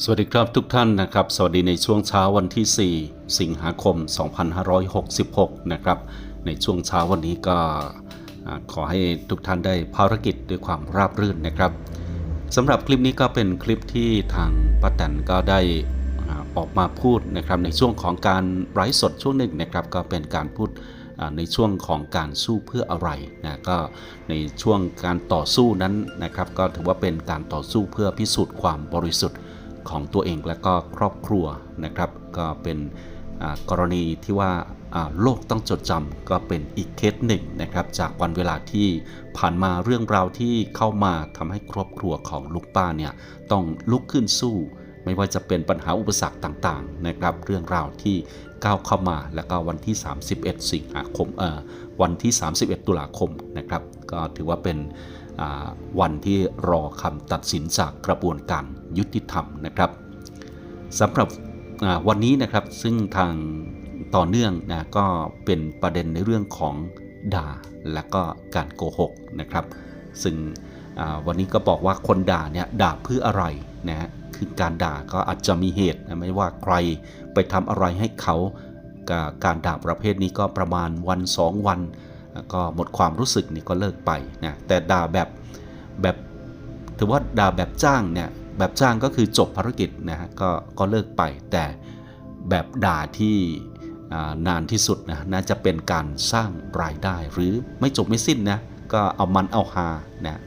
สวัสดีครับทุกท่านนะครับ สวัสดีในช่วงเช้าวันที่ 4 สิงหาคม 2566 นะครับ ในช่วงเช้าวันนี้ก็ขอให้ทุกท่านได้ภารกิจด้วยความราบรื่นนะครับสำหรับคลิปนี้ก็เป็นคลิปที่ทางป้าแตนก็ได้ออกมาพูดนะครับในช่วงของการไลฟ์สดช่วงหนึ่งนะครับก็เป็นการพูดในช่วงของการสู้เพื่ออะไรนะก็ในช่วงการต่อสู้นั้นนะครับ ก็ถือว่าเป็นการต่อสู้เพื่อพิสูจน์ความบริสุทธิ์ ของตัวเองและก็ครอบครัวนะครับ ก็เป็นกรณีที่ว่าโลกต้องจดจำก็เป็นอีกเคสหนึ่งนะครับ จากวันเวลาที่ผ่านมาเรื่องราวที่เข้ามาทำให้ครอบครัวของลุงป้าเนี่ยต้องลุกขึ้นสู้ ไม่ว่าจะเป็นปัญหาอุปสรรคต่างๆนะครับ เรื่องราวที่ก้าวเข้ามาแล้วก็วันที่ 31 สิงหาคมเอ่อวันที่ 31 ตุลาคมนะครับ ก็ถือว่าเป็น วันที่รอคำตัดสินจากกระบวนการยุติธรรมนะครับสำหรับวันนี้นะครับซึ่งทางต่อเนื่องนะก็เป็นประเด็นในเรื่องของด่าและก็การโกหกนะครับ ซึ่งวันนี้ก็บอกว่าคนด่าเนี่ยด่าเพื่ออะไรนะฮะคือการด่าก็อาจจะมีเหตุนะไม่ว่าใครไปทำอะไรให้เขากับการด่าประเภทนี้ก็ประมาณวันสองวัน ก็หมดความรู้สึกนี่ก็เลิกไปนะแต่ด่าแบบแบบถือว่าด่าแบบจ้างเนี่ยแบบจ้างก็คือจบภารกิจนะฮะก็ก็เลิกไป แต่แบบด่าที่นานที่สุดนะน่าจะเป็นการสร้างรายได้หรือไม่จบไม่สิ้นนะก็เอามันเอาฮานะ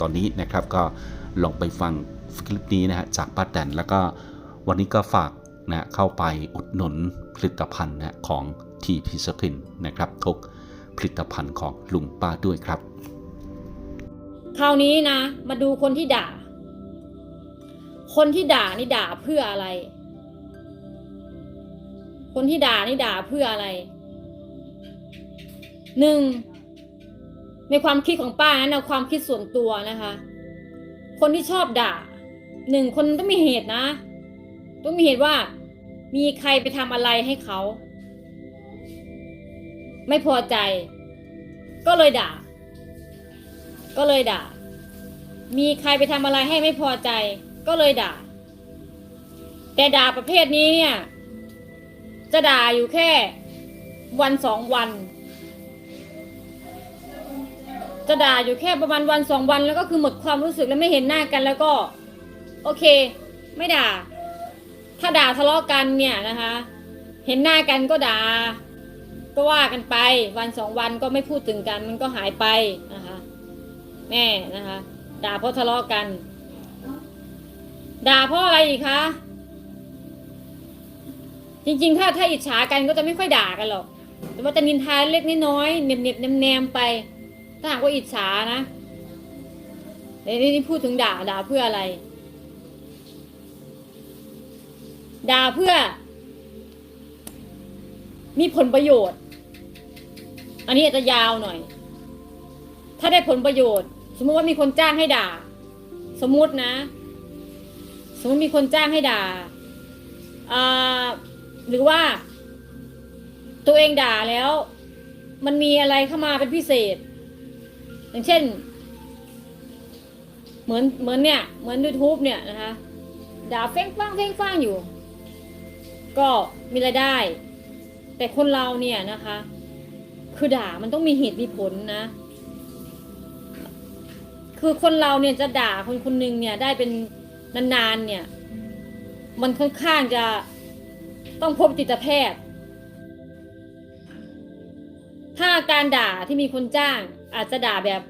ตอนนี้นะครับก็ลองไปฟังคลิปนี้นะฮะจากป้าแตนแล้วก็วันนี้ก็ฝากนะเข้าไปอุดหนุนผลิตภัณฑ์นะของทีพีสกินนะครับทุก ผลิตภัณฑ์ของลุงป้าด้วยครับ คราวนี้นะ มาดูคนที่ด่า คนที่ด่านี่ด่าเพื่ออะไร คนที่ด่านี่ด่าเพื่ออะไรหนึ่งในความคิดของป้านะนะความคิดส่วนตัวนะคะ คนที่ชอบด่าหนึ่งคนต้องมีเหตุนะ ต้องมีเหตุว่า มีใครไปทำอะไรให้เขา ไม่พอใจ ก็เลยด่า ก็เลยด่า มีใครไปทำอะไรให้ไม่พอใจ ก็เลยด่า แต่ด่าประเภทนี้เนี่ย จะด่าอยู่แค่วันสองวัน จะด่าอยู่แค่ประมาณวันสองวันแล้วก็คือหมดความรู้สึกแล้วไม่เห็นหน้ากันแล้วก็ โอเค ไม่ด่า ถ้าด่าทะเลาะกันเนี่ยนะคะ เห็นหน้ากันก็ด่า ก็ว่ากันไปวันสองวันก็ไม่พูดถึงกันมันก็หายไปนะคะแม่นะคะด่าเพราะทะเลาะกัน ด่าเพราะอะไรอีกคะจริงๆ ถ้าถ้าอิจฉากันก็จะไม่ค่อยด่ากันหรอก แต่ว่าจะนินทาเล็กน้อยเน็บเน็บแนมแนมไป ถ้าหากว่าอิจฉานะในนี้นี่พูดถึงด่าด่าเพื่ออะไร ด่าเพื่อ มีผลประโยชน์ อันนี้อาจจะยาวหน่อย ถ้าได้ผลประโยชน์ สมมุติว่ามีคนจ้างให้ด่า สมมุตินะ สมมติมีคนจ้างให้ด่าหรือว่า ตัวเองด่าแล้ว มันมีอะไรเข้ามาเป็นพิเศษ อย่างเช่น เหมือนเหมือนเนี่ย เหมือน YouTube เนี่ยนะคะ ด่าเฟ้งฟ้างเฟ้งฟ้างอยู่ ก็มีรายได้ แต่คนเราเนี่ยนะคะ คือด่ามันต้องมีเหตุมีผลนะ คือคนเราเนี่ยจะด่าคนคนหนึ่งเนี่ย ได้เป็นนานๆเนี่ย มันค่อนข้างจะต้องพบจิตแพทย์ ถ้าการด่าที่มีคนจ้าง อาจจะด่าแบบ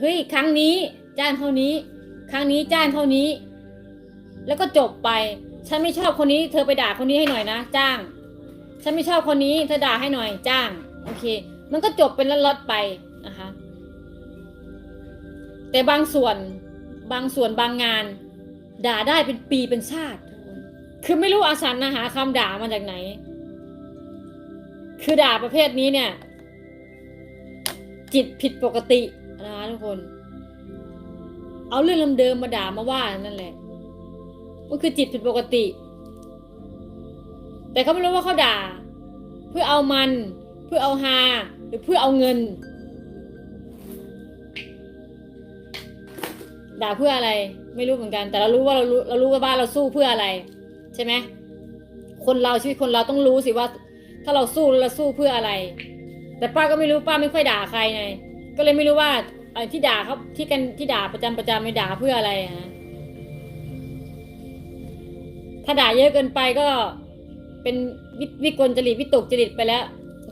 เฮ้ยครั้งนี้จ้างเท่านี้ ครั้งนี้จ้างเท่านี้ แล้วก็จบไป ฉันไม่ชอบคนนี้ เธอไปด่าคนนี้ให้หน่อยนะ จ้าง ฉันไม่ชอบคนนี้ เธอด่าให้หน่อย จ้าง โอเค มันก็จบเป็นล็อตๆไปนะคะ แต่บางส่วนบางส่วนบางงาน ด่าได้เป็นปีเป็นชาติ คือไม่รู้อาสันนะหาคำด่ามาจากไหน คือด่าประเภทนี้เนี่ย จิตผิดปกตินะคะทุกคน เอาเรื่องเดิมมาด่ามาว่านั่นแหละมันคือจิตผิดปกติ แต่เขาไม่รู้ว่าเขาด่า เพื่อเอามัน เพื่อเอาฮา หรือเพื่อเอาเงิน ด่าเพื่ออะไร ไม่รู้เหมือนกัน แต่เรารู้ว่าเรารู้เรารู้ว่าบ้านเราสู้เพื่ออะไร ใช่ไหมคนเราชีวิตคนเราต้องรู้สิว่า ถ้าเราสู้เราสู้เพื่ออะไร แต่ป้าก็ไม่รู้ป้าไม่ค่อยด่าใครไงก็เลยไม่รู้ว่าไอ้ที่ด่าเขาที่กันที่ด่าประจำประจำไม่ด่าเพื่ออะไรฮะถ้าด่าเยอะเกินไปก็เป็นวิวิกลจริตวิตกจริตไปแล้ว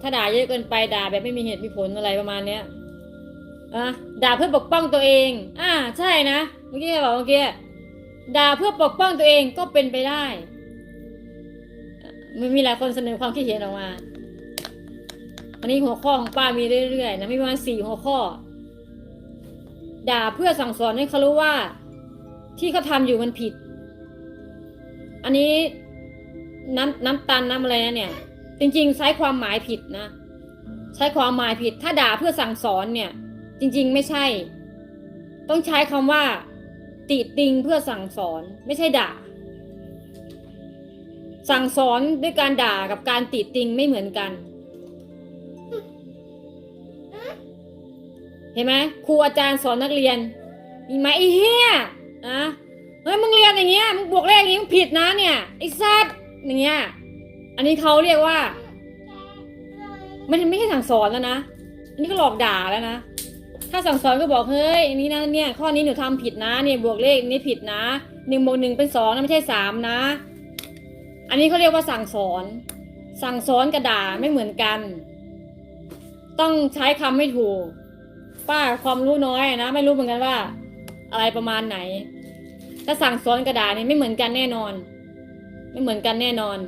ถ้าด่าเยอะเกินไปด่าแบบไม่มีเหตุมีผลอะไรประมาณเนี้ยอะด่าเพื่อปกป้องตัวเอง อ่าใช่นะ เมื่อกี้บอกเมื่อกี้ด่าเพื่อปกป้องตัวเองก็เป็นไปได้มันมีหลายคนเสนอความคิดเห็นออกมาอันนี้หัวข้อของป้ามีเรื่อยๆนะมีประมาณสี่หัวข้อ ด่าเพื่อสั่งสอนให้เขารู้ว่า ที่เขาทำอยู่มันผิด อันนี้น้ำน้ำตาลน้ำอะไรนะเนี่ย จริงๆ ใช้ความหมายผิดนะ ใช้ความหมายผิด ถ้าด่าเพื่อสั่งสอนเนี่ย จริง ๆ ไม่ใช่ ต้องใช้คำว่า ติติงเพื่อสั่งสอน ไม่ใช่ด่า สั่งสอนด้วยการด่ากับการติติงไม่เหมือนกัน เห็นไหมครูอาจารย์สอนนักเรียน มีไหมไอ้เหี้ยอะเฮ้ยมึงเรียนอย่างเงี้ยมึงบวกเลขอย่างเงี้มึงผิดนะเนี่ยไอ้ซัดอย่างเงี้ย อันนี้เขาเรียกว่าไม่ไม่ใช่สั่งสอนแล้วนะ อันนี้ก็หลอกด่าแล้วนะ ถ้าสั่งสอนก็บอกเฮ้ยอันนี้นะเนี่ยข้อนี้หนูทำผิดนะเนี่ยบวกเลขนี้ผิดนะหนึ่งบวกหนึ่งเป็นสองนะไม่ใช่สามนะ อันนี้เขาเรียกว่าสั่งสอน สั่งสอนกับด่าไม่เหมือนกัน ต้องใช้คำไม่ถูก ป้าความรู้น้อยนะ ไม่รู้เหมือนกันว่า อะไรประมาณไหน ถ้าสั่งสอนกระดาษนี่ไม่เหมือนกันแน่นอน ไม่เหมือนกันแน่นอน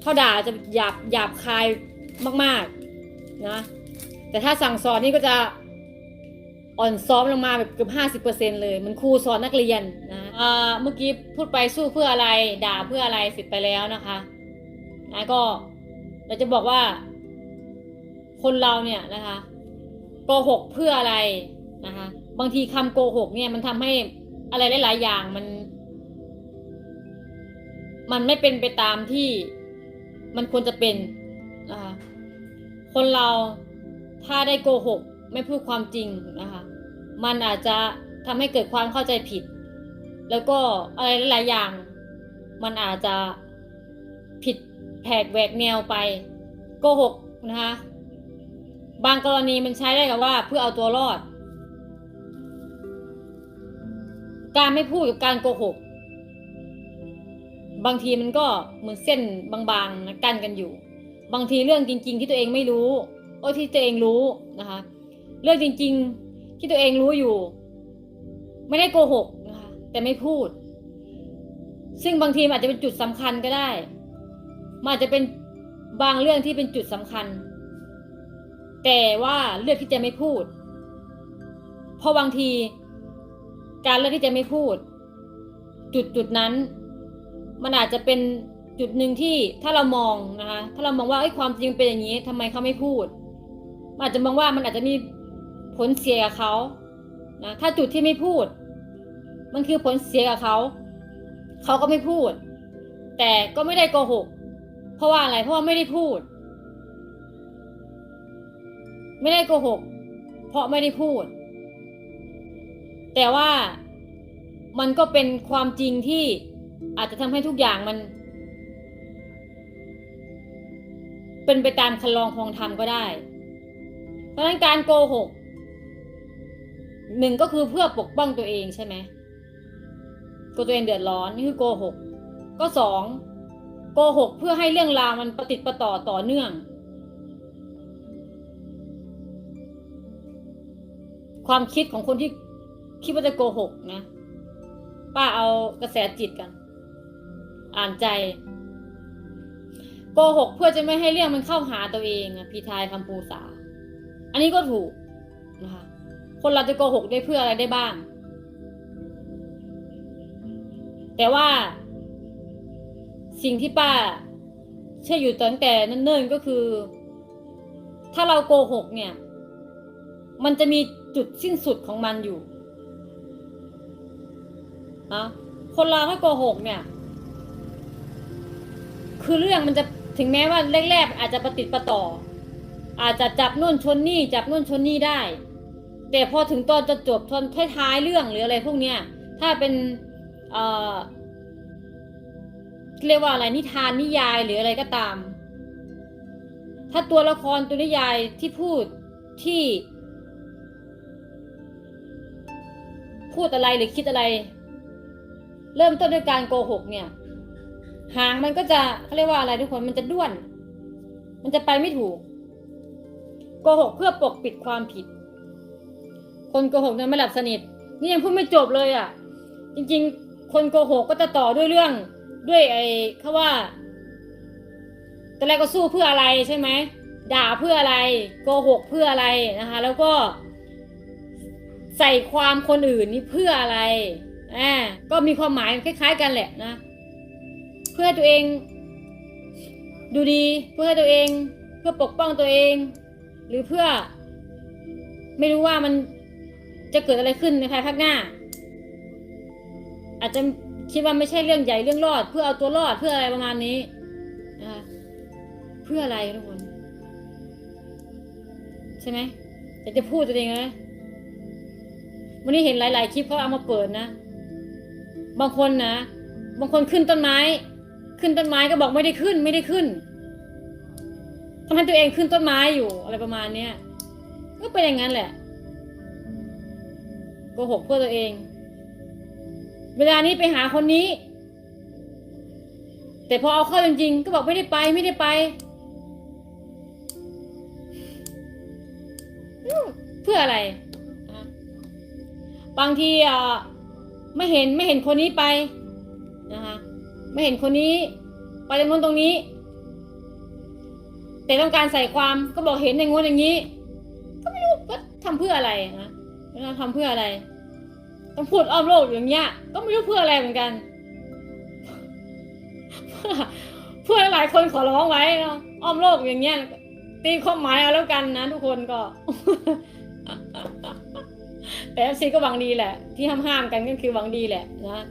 เขาด่าจะหยาบหยาบคายมากๆนะ แต่ถ้าสั่งสอนนี่ก็จะอ่อนซ้อมลงมาแบบเกือบห้าสิบเปอร์เซ็นเลยมันครูสอนนักเรียนนะอ่าเมื่อกี้พูดไปสู้เพื่ออะไร ด่าเพื่ออะไรเสร็จไปแล้วนะคะนะก็เราจะบอกว่า คนเราเนี่ยนะคะโกหกเพื่ออะไรนะคะ บางทีคำโกหกเนี่ยมันทำให้อะไรหลาย ๆ อย่างมัน มันไม่เป็นไปตามที่ มันควรจะเป็นนะคะคนเราถ้าได้โกหกไม่พูดความจริงนะคะมันอาจจะทำให้เกิดความเข้าใจผิด แล้วก็อะไรหลายอย่าง มันอาจจะผิดแผกแหวกแนวไปโกหกนะคะบางกรณีมันใช้ได้กับว่าเพื่อเอาตัวรอด การไม่พูดกับการโกหก บางทีมันก็เหมือนเส้นบางๆนะกั้นกันอยู่ บางทีเรื่องจริง ๆ ที่ตัวเองไม่รู้โอ้ที่ตัวเองรู้นะคะ เรื่องจริง ๆที่ตัวเองรู้อยู่ ไม่ได้โกหกนะคะ แต่ไม่พูด ซึ่งบางทีอาจจะเป็นจุดสำคัญก็ได้มันอาจจะเป็นบางเรื่องที่เป็นจุดสำคัญ แต่ว่าเลือกที่จะไม่พูด เพราะบางที การเลือกที่จะไม่พูด จุดจุดนั้น มันอาจจะเป็นจุดหนึ่งที่ถ้าเรามองนะคะถ้าเรามองว่าไอ้ความจริงเป็นอย่างนี้ทำไมเขาไม่พูดมันอาจจะมองว่ามันอาจจะมีผลเสียกับเขานะถ้าจุดที่ไม่พูด มันคือผลเสียกับเขาเขาก็ไม่พูด แต่ก็ไม่ได้โกหก เพราะว่าอะไรเพราะว่าไม่ได้พูด ไม่ได้โกหก เพราะไม่ได้พูด แต่ว่ามันก็เป็นความจริงที่ อาจจะทำให้ทุกอย่างมัน เป็นไปตามคันลองคลองธรรมก็ได้ เพราะฉะนั้นการโกหกหนึ่งก็คือเพื่อปกป้องตัวเองใช่ไหมกลัวตัวเองเดือดร้อนนี่คือโกหกก็สองโกหกเพื่อให้เรื่องราวมันประติดประต่อต่อเนื่อง ความคิดของคนที่คิดว่าจะโกหกนะ ป้าเอากระแสจิตกัน อ่านใจโกหกเพื่อจะไม่ให้เรื่องมันเข้าหาตัวเองอะพีทายคำปูสาอันนี้ก็ถูกนะคะ คนเราจะโกหกได้เพื่ออะไรได้บ้าง แต่ว่า สิ่งที่ป้าเชื่ออยู่ตั้งแต่เนิ่นๆก็คือ ถ้าเราโกหกเนี่ย มันจะมีจุดสิ้นสุดของมันอยู่นะคนเราถ้าโกหกเนี่ย คือเรื่องมันจะถึงแม้ว่าแรกๆอาจจะประติดประต่อ อาจจะจับนู่นชนนี่จับนู่นชนนี่ได้ แต่พอถึงตอนจะจบตอนท้ายๆเรื่องหรืออะไรพวกเนี้ยถ้าเป็นเอ่อเรียกว่าอะไรนิทานนิยายหรืออะไรก็ตาม ถ้าตัวละครตัวนิยายที่พูดที่ พูดอะไรหรือคิดอะไร เริ่มต้นด้วยการโกหกเนี่ย หางมันก็จะเขาเรียกว่าอะไรทุกคนมันจะด้วน มันจะไปไม่ถูกโกหกเพื่อปกปิดความผิด คนโกหกเนี่ยไม่หลับสนิท นี่ยังพูดไม่จบเลยอะ จริง ๆ คนโกหกก็จะต่อด้วยเรื่อง ด้วยไอ้เขาว่าตอนแรกก็สู้เพื่ออะไรใช่ไหมด่าเพื่ออะไรโกหกเพื่ออะไรนะคะ แล้วก็ ใส่ความคนอื่นนี่เพื่ออะไรอ่าก็มีความหมายคล้าย ๆ กันแหละนะ เพื่อให้ตัวเอง ดูดีเพื่อให้ตัวเอง เพื่อปกป้องตัวเอง หรือเพื่อ ไม่รู้ว่ามันจะเกิดอะไรขึ้นในภายภาคหน้า อาจจะคิดว่าไม่ใช่เรื่องใหญ่เรื่องรอด เพื่อเอาตัวรอดเพื่ออะไรประมาณนี้นะคะเพื่ออะไรทุกคน ใช่ไหมอยากจะพูดตัวเองนะวันนี้เห็นหลาย ๆ คลิปเขาเอามาเปิดนะ บางคนนะ บางคนขึ้นต้นไม้ ขึ้นต้นไม้ก็บอกไม่ได้ขึ้นไม่ได้ขึ้นทำให้ตัวเองขึ้นต้นไม้อยู่อะไรประมาณเนี้ยก็เป็นอย่างนั้นแหละโกหกเพื่อตัวเอง เวลานี้ไปหาคนนี้ แต่พอเอาเข้าจริงๆก็บอกไม่ได้ไปไม่ได้ไปเพื่ออะไร บางทีอะไม่เห็นไม่เห็นคนนี้ไป ไม่เห็นคนนี้ไปตรงนู้นตรงนี้ แต่ต้องการใส่ความก็บอกเห็นอย่างงู้นอย่างนี้ ก็ไม่รู้ว่าทำเพื่ออะไรนะเราทำเพื่ออะไร ต้องพูดอ้อมโลกอย่างเงี้ย ก็ไม่รู้เพื่ออะไรเหมือนกัน เพื่อหลายคนขอร้องไว้เนาะอ้อมโลกอย่างเงี้ยตีความหมายเอาแล้วกันนะทุกคนก็แต่เอฟซีก็หวังดีแหละ ที่ห้ามห้ามกันก็คือหวังดีแหละนะ